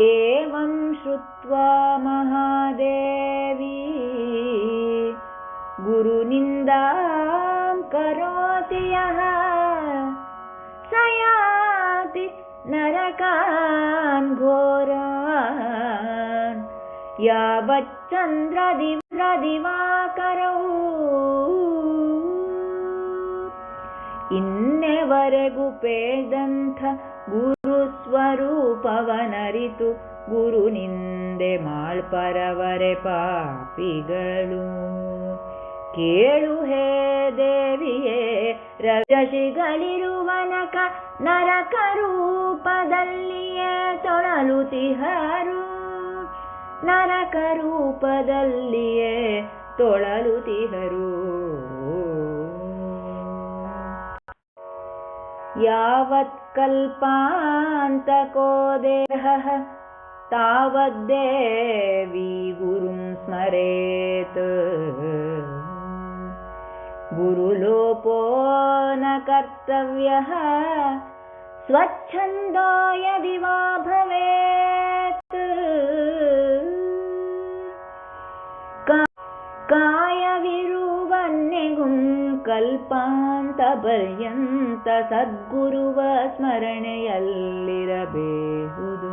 एवं श्रुत्वा महादेवी गुरुनिन्दां करोति यः स याति नरकान् घोरान् यावच्चन्द्रदिव्रदिवाकरौ ಇನ್ನೆವರೆಗುಪೇದಂಥ ಗುರು ಸ್ವರೂಪವನರಿತು ಗುರು ನಿಂದೆ ಮಾಳ್ಪರವರೆ ಪಾಪಿಗಳು. ಕೇಳು ಹೇ ದೇವಿಯೇ ರಜಶಿಗಳಿರುವನಕ ನರಕ ರೂಪದಲ್ಲಿಯೇ ತೊಳಲುತಿಹರು ನರಕ ರೂಪದಲ್ಲಿಯೇ ತೊಳಲುತಿಹರು यावत्कल्पान्तको देहः तावद्देवी गुरुं स्मरेत्। गुरुलोपो न कर्तव्यः स्वच्छन्दो यदि वा ಕಲ್ಪಾಂತಪರ್ಯಂತ ಸದ್ಗುರುವ ಸ್ಮರಣೆಯಲ್ಲಿರಬೇಹುದು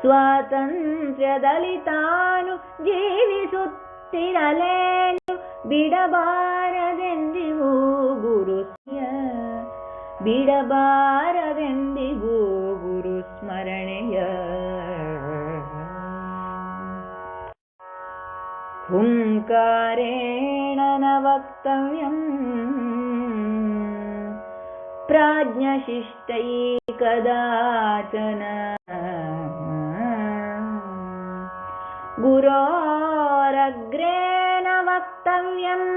ಸ್ವಾತಂತ್ರ್ಯದಲ್ಲಿ ತಾನು ಜೀವಿಸುತ್ತಿರಲೇನು ಬಿಡಬಾರದೆಂದಿಗೂ ಗುರುಸ್ಯ ಬಿಡಬಾರದೆಂದಿಗೂ ಗುರು ಸ್ಮರಣೆಯ हुङ्कारेण न वक्तव्यम्। प्राज्ञशिष्टैकदा गुरोरग्रेण वक्तव्यम्।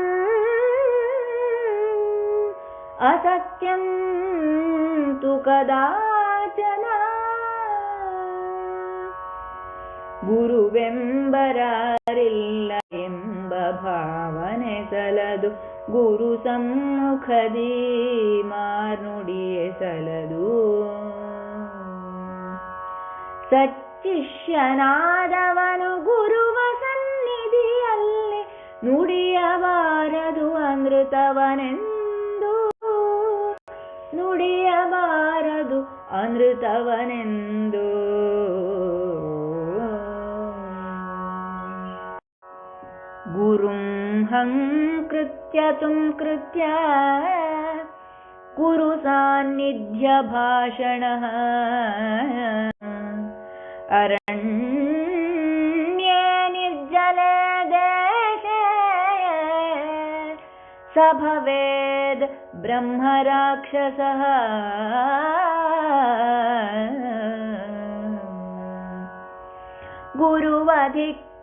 असत्यं तु कदाचन। गुरुवेम्बरारिल् ಸಲದು. ಗುರು ಸಮ್ಮುಖದಿ ಮಾರ್ನುಡಿಯೇ ಸಲದು. ಸಚ್ಚಿಷ್ಯನಾದವನು ಗುರುವ ಸನ್ನಿಧಿಯಲ್ಲಿ ನುಡಿಯಬಾರದು ಅನೃತವನೆಂದು ನುಡಿಯಬಾರದು ಅನೃತವನೆಂದು हङ्कृत्य तुं कृत्य कुरु सान्निध्यभाषणः अरण्ये निर्जले देशे स भवेद् ब्रह्मराक्षसः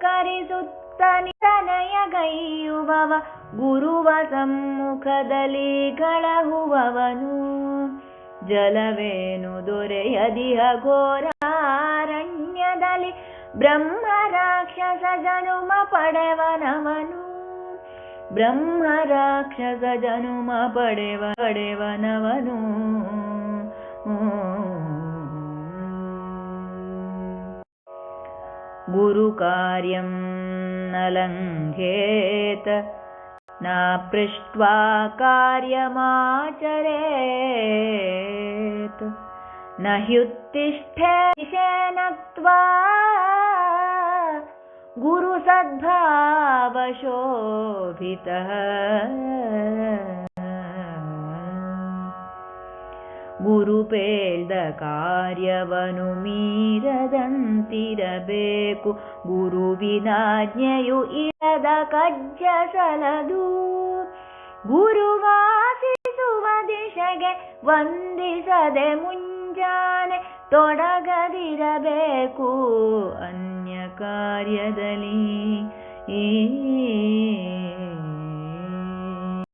ಗುರುವಧಿಕ್ಕರಿಸುತ್ತನಿತನಯಗೈಯುವವ ಗುರುವ ಸಮ್ಮುಖದಲ್ಲಿ ಕಳಹುವವನು ಜಲವೇನು ದೊರೆಯದಿಹ ಘೋರಾರಣ್ಯದಲ್ಲಿ ಬ್ರಹ್ಮ ರಾಕ್ಷಸ ಜನುಮ ಪಡೆವನವನು. ಬ್ರಹ್ಮ ರಾಕ್ಷಸ ಜನುಮ ಪಡೆವ ಪಡೆವನವನು. गुरुकार्यं न लङ्घेत न पृष्ट्वा कार्यमाचरेत्। न ह्युत्तिष्ठेशेनत्वा गुरुसद्भावशोभितः ಗುರುಪೇಳ್ದ ಕಾರ್ಯವನು ಮೀರದಂತಿರಬೇಕು. ಗುರುವಿನಾಜ್ಞೆಯು ಇರದ ಕಜ್ಜ ಸಲದು. ಗುರುವಾಸಿಸುವ ದಿಶೆಗೆ ವಂದಿಸದೆ ಮುಂಜಾನೆ ತೊಡಗದಿರಬೇಕು. ಅನ್ಯ ಕಾರ್ಯದಲ್ಲಿ ಈ